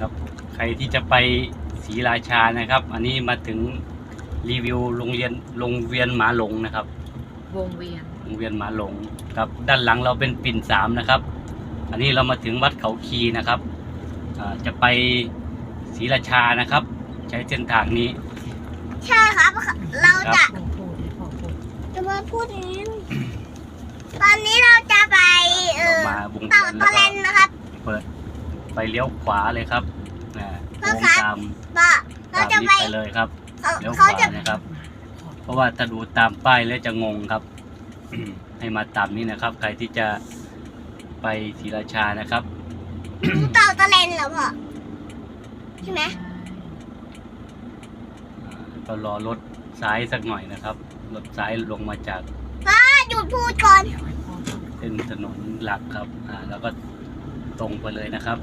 ครับ ใครที่จะไปศรีราชานะครับ อันนี้มาถึงรีวิวโรงเรียนโรงเวียนหมาหลงนะครับ วงเวียนโรงเวียนหมาหลงครับด้านหลังเราเป็นปิ่นสามนะครับ อันนี้เรามาถึงวัดเขาคีนะครับอ่าจะไปศรีราชานะครับ ใช้เส้นทางนี้ ใช่ครับ เราจะพ่อพูดให้พ่อพูดจะมาพูดอย่างนี้ ตอนนี้เราจะไป เอเราอมาวงเต่าเวียนตะแล้วเลก็ นนะครับ เปิด ไปเลี้ยวขวาเลยครับนะพ่อโค้งครับตามก็เราตามจะนี้ไปไปเลยครับเขาเลี้ยวขเขาวาจะนะครับ เพราะว่าถ้าดูตามป้ายแล้วจะงงครับ ให้มาตามนี้นะครับ ใครที่จะไปศรีราชานะครับดูเต่าตะเลนเหรอพ่อใช่ไหมอ่าก็รอรถซ้ายสักหน่อยนะครับรถซ้ายลงมาจากอะหยุดพูดก่อนเดี๋ยวให้พ่อพูดเส้นถนนหลักครับอ่าแล้วก็ ตรงไปเลยนะครับ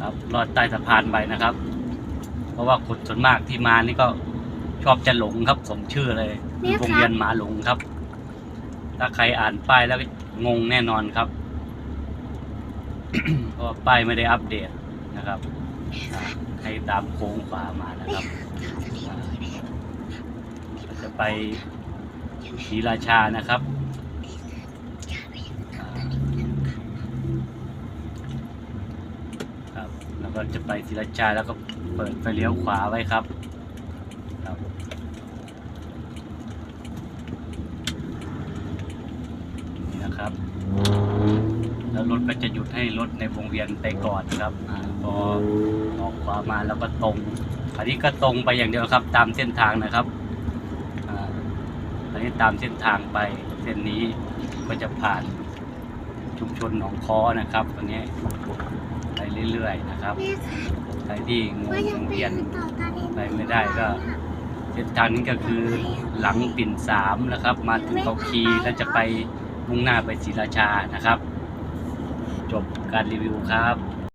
ครับลอดใต้สะพานไปนะครับ เพราะว่าคนส่วนมากที่มานี่ก็ชอบจะหลงครับสมชื่อเลยนี่ครับวงเวียนหมาหลงครับ ถ้าใครอ่านป้ายแล้วก็งงแน่นอนครับเพราะว่าป้ายไม่ได้อัปเดตนะครับอ่าให้ตามโค้งขวามานะครับอ่าเราจะไปศรีราชานะครับอ่าครับ แล้ว ก็จะไปศรีราชาแล้วก็เปิดไฟเลี้ยวขวาไว้ครับครับนี่นะครับ แล้วรถก็จะหยุดให้รถในวงเวียนไปก่อนครับอาพอออกขวามาแล้วก็ตรงอันนี้ก็ตรงไปอย่างเดียวครับ ตามเส้นทางนะครับอ่าอันนี้ตามเส้นทางไปเส้นนี้ก็จะผ่านชุมชนหนองค้อนะครับอันนี้ ไปเรื่อยๆนะครับใครที่งงว่าจะวงไปเวียนดูเต่าตะเลนไปไม่ได้ก็ เส้นทางนี้ก็คือหลังปิ่นสามนะครับ มาถึงเขาคีแล้วจะไปมุ่งหน้าไปศรีราชานะครับ จบการรีวิวครับ